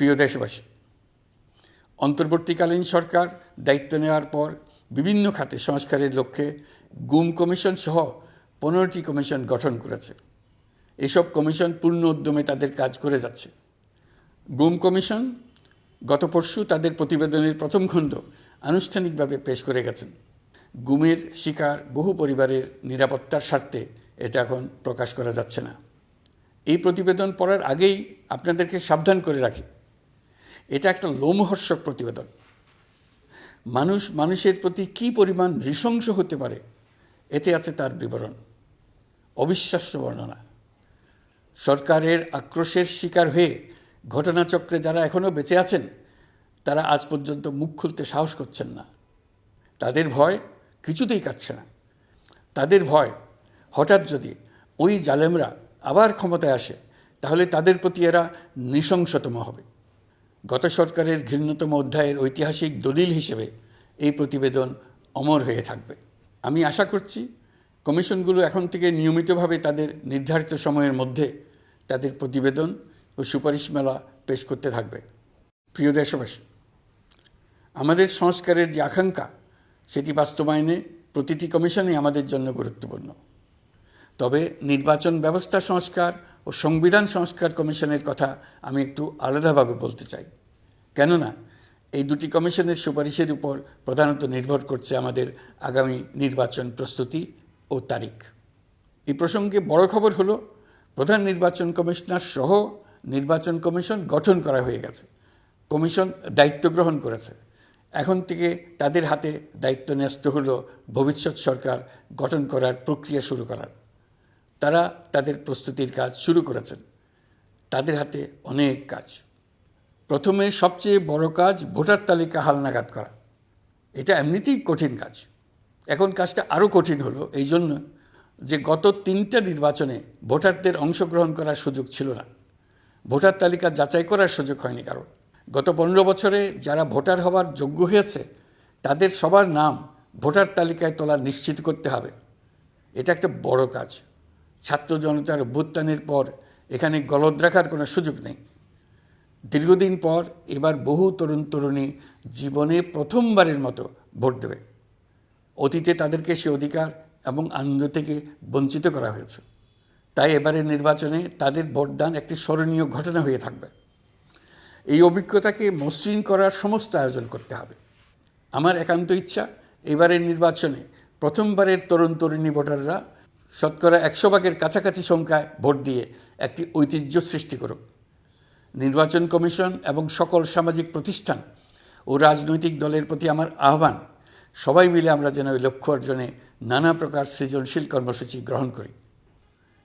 প্রিয় দেশবাসী, অন্তর্বর্তীকালীন সরকার দায়িত্ব নেওয়ার পর বিভিন্ন খাতে সংস্কারের লক্ষ্যে গুম কমিশন সহ পনেরোটি কমিশন গঠন করেছে। এসব কমিশন পূর্ণ উদ্যমে তাদের কাজ করে যাচ্ছে। গুম কমিশন গত পরশু তাদের প্রতিবেদনের প্রথম খণ্ড আনুষ্ঠানিকভাবে পেশ করে গেছেন। গুমের শিকার বহু পরিবারের নিরাপত্তার স্বার্থে এটা এখন প্রকাশ করা যাচ্ছে না। এই প্রতিবেদন পড়ার আগেই আপনাদেরকে সাবধান করে রাখি। এটা একটা লোমহর্ষক প্রতিবেদন। মানুষ, মানুষের প্রতি কি পরিমাণ নৃশংস হতে পারে, এতে আছে তার বিবরণ। অবিশ্বাস্য বর্ণনা। সরকারের আক্রোশের শিকার হয়ে ঘটনাচক্রে যারা এখনও বেঁচে আছেন, তারা আজ পর্যন্ত মুখ খুলতে সাহস করছেন না। তাদের ভয় কিছুতেই কাটছে না। তাদের ভয়, হঠাৎ যদি ওই জালেমরা আবার ক্ষমতায় আসে, তাহলে তাদের প্রতি এরা নৃশংসতম হবে। গত সরকারের ঘৃণ্যতম অধ্যায়ের ঐতিহাসিক দলিল হিসেবে এই প্রতিবেদন অমর হয়ে থাকবে। আমি আশা করছি কমিশনগুলো এখন থেকে নিয়মিতভাবে তাদের নির্ধারিত সময়ের মধ্যে তাদের প্রতিবেদন ও সুপারিশ মেলা পেশ করতে থাকবে। প্রিয় দেশবাসী, আমাদের সংস্কারের যে আকাঙ্ক্ষা, সেটি বাস্তবায়নে প্রতিটি কমিশনই আমাদের জন্য গুরুত্বপূর্ণ। তবে নির্বাচন ব্যবস্থা সংস্কার ও সংবিধান সংস্কার কমিশনের কথা আমি একটু আলাদাভাবে বলতে চাই। কেননা, এই দুটি কমিশনের সুপারিশের উপর প্রধানত নির্ভর করছে আমাদের আগামী নির্বাচন প্রস্তুতি ও তারিখ। এই প্রসঙ্গে বড় খবর হলো, প্রধান নির্বাচন কমিশনার সহ নির্বাচন কমিশন গঠন করা হয়ে গেছে। কমিশন দায়িত্ব গ্রহণ করেছে। এখন থেকে তাদের হাতে দায়িত্ব ন্যস্ত হলো ভবিষ্যৎ সরকার গঠন করার প্রক্রিয়া শুরু করার। তারা তাদের প্রস্তুতির কাজ শুরু করেছেন। তাদের হাতে অনেক কাজ। প্রথমে সবচেয়ে বড় কাজ ভোটার তালিকা হালনাগাদ করা। এটা এমনিতেই কঠিন কাজ। এখন কাজটা আরও কঠিন হলো, এই জন্য যে গত তিনটা নির্বাচনে ভোটারদের অংশগ্রহণ করার সুযোগ ছিল না। ভোটার তালিকা যাচাই করার সুযোগ হয়নি কারণ গত পনেরো বছরে যারা ভোটার হওয়ার যোগ্য হয়েছে, তাদের সবার নাম ভোটার তালিকায় তোলা নিশ্চিত করতে হবে। এটা একটা বড় কাজ। ছাত্র জনতার অভ্যুত্থানের পর এখানে গলদ রাখার কোনো সুযোগ নেই। দীর্ঘদিন পর এবার বহু তরুণ তরুণী জীবনে প্রথমবারের মতো ভোট দেবে। অতীতে তাদেরকে সে অধিকার এবং আনন্দ থেকে বঞ্চিত করা হয়েছে। তাই এবারের নির্বাচনে তাদের ভোটদান একটি স্মরণীয় ঘটনা হয়ে থাকবে। এই অভিজ্ঞতাকে মসৃণ করার সমস্ত আয়োজন করতে হবে। আমার একান্ত ইচ্ছা এবারের নির্বাচনে প্রথমবারের তরুণ তরুণী ভোটাররা শতকরা একশো ভাগের কাছাকাছি সংখ্যায় ভোট দিয়ে একটি ঐতিহ্য সৃষ্টি করুক। নির্বাচন কমিশন এবং সকল সামাজিক প্রতিষ্ঠান ও রাজনৈতিক দলের প্রতি আমার আহ্বান, সবাই মিলে আমরা যেন ওই লক্ষ্য অর্জনে নানা প্রকার সৃজনশীল কর্মসূচি গ্রহণ করি।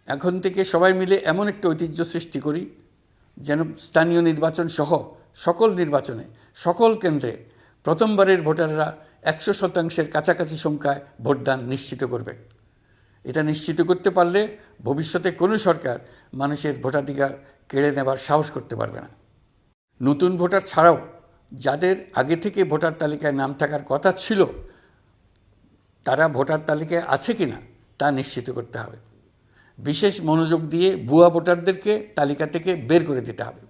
এখন থেকে সবাই মিলে এমন একটা ঐতিহ্য সৃষ্টি করি যেন স্থানীয় নির্বাচন সহ সকল নির্বাচনে, সকল কেন্দ্রে প্রথমবারের ভোটাররা একশো শতাংশের কাছাকাছি সংখ্যায় ভোটদান নিশ্চিত করবে। এটা নিশ্চিত করতে পারলে ভবিষ্যতে কোনো সরকার মানুষের ভোটাধিকার কেড়ে নেবার সাহস করতে পারবে না। নতুন ভোটার ছাড়াও যাদের আগে থেকে ভোটার তালিকায় নাম থাকার কথা ছিল, তারা ভোটার তালিকায় আছে কিনা তা নিশ্চিত করতে হবে। বিশেষ মনোযোগ দিয়ে ভুয়া ভোটারদেরকে তালিকা থেকে বের করে দিতে হবে।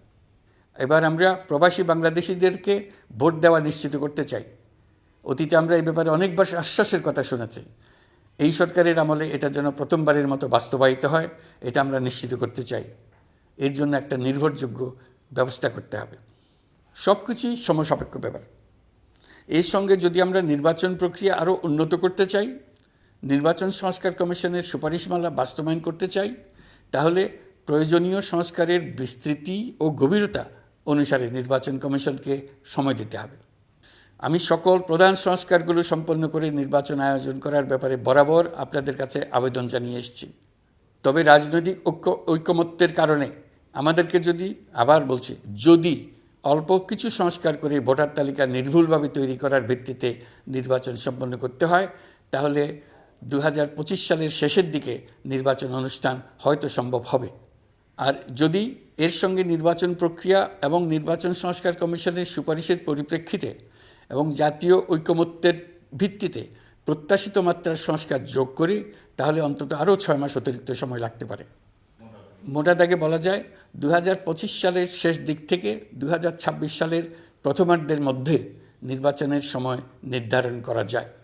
এবার আমরা প্রবাসী বাংলাদেশিদেরকে ভোট দেওয়া নিশ্চিত করতে চাই। অতীতে আমরা এই ব্যাপারে অনেকবার আশ্বাসের কথা শুনেছি। এই সরকারের আমলে এটা যেন প্রথমবারের মতো বাস্তবায়িত হয়, এটা আমরা নিশ্চিত করতে চাই। এর জন্য একটা নির্ভরযোগ্য ব্যবস্থা করতে হবে। সব কিছুই সমসাপেক্ষ ব্যাপার। এর সঙ্গে যদি আমরা নির্বাচন প্রক্রিয়া আরও উন্নত করতে চাই, নির্বাচন সংস্কার কমিশনের সুপারিশমালা বাস্তবায়ন করতে চাই, তাহলে প্রয়োজনীয় সংস্কারের বিস্তৃতি ও গভীরতা অনুসারে নির্বাচন কমিশনকে সময় দিতে হবে। আমি সকল প্রধান সংস্কারগুলো সম্পন্ন করে নির্বাচন আয়োজন করার ব্যাপারে বরাবর আপনাদের কাছে আবেদন জানিয়ে এসেছি। তবে রাজনৈতিক ঐক্য ঐকমত্যের কারণে আমাদেরকে যদি, আবার বলছি, যদি অল্প কিছু সংস্কার করে ভোটার তালিকা নির্ভুলভাবে তৈরি করার ভিত্তিতে নির্বাচন সম্পন্ন করতে হয়, তাহলে দু হাজার পঁচিশ সালের শেষের দিকে নির্বাচন অনুষ্ঠান হয়তো সম্ভব হবে। আর যদি এর সঙ্গে নির্বাচন প্রক্রিয়া এবং নির্বাচন সংস্কার কমিশনের সুপারিশের পরিপ্রেক্ষিতে এবং জাতীয় ঐকমত্যের ভিত্তিতে প্রত্যাশিত মাত্রার সংস্কার যোগ করি, তাহলে অন্তত আরও ছয় মাস অতিরিক্ত সময় লাগতে পারে। মোটা দাগে বলা যায় দু হাজার পঁচিশ সালের শেষ দিক থেকে দু হাজার ছাব্বিশ সালের প্রথমার্ধের মধ্যে নির্বাচনের সময় নির্ধারণ করা যায়।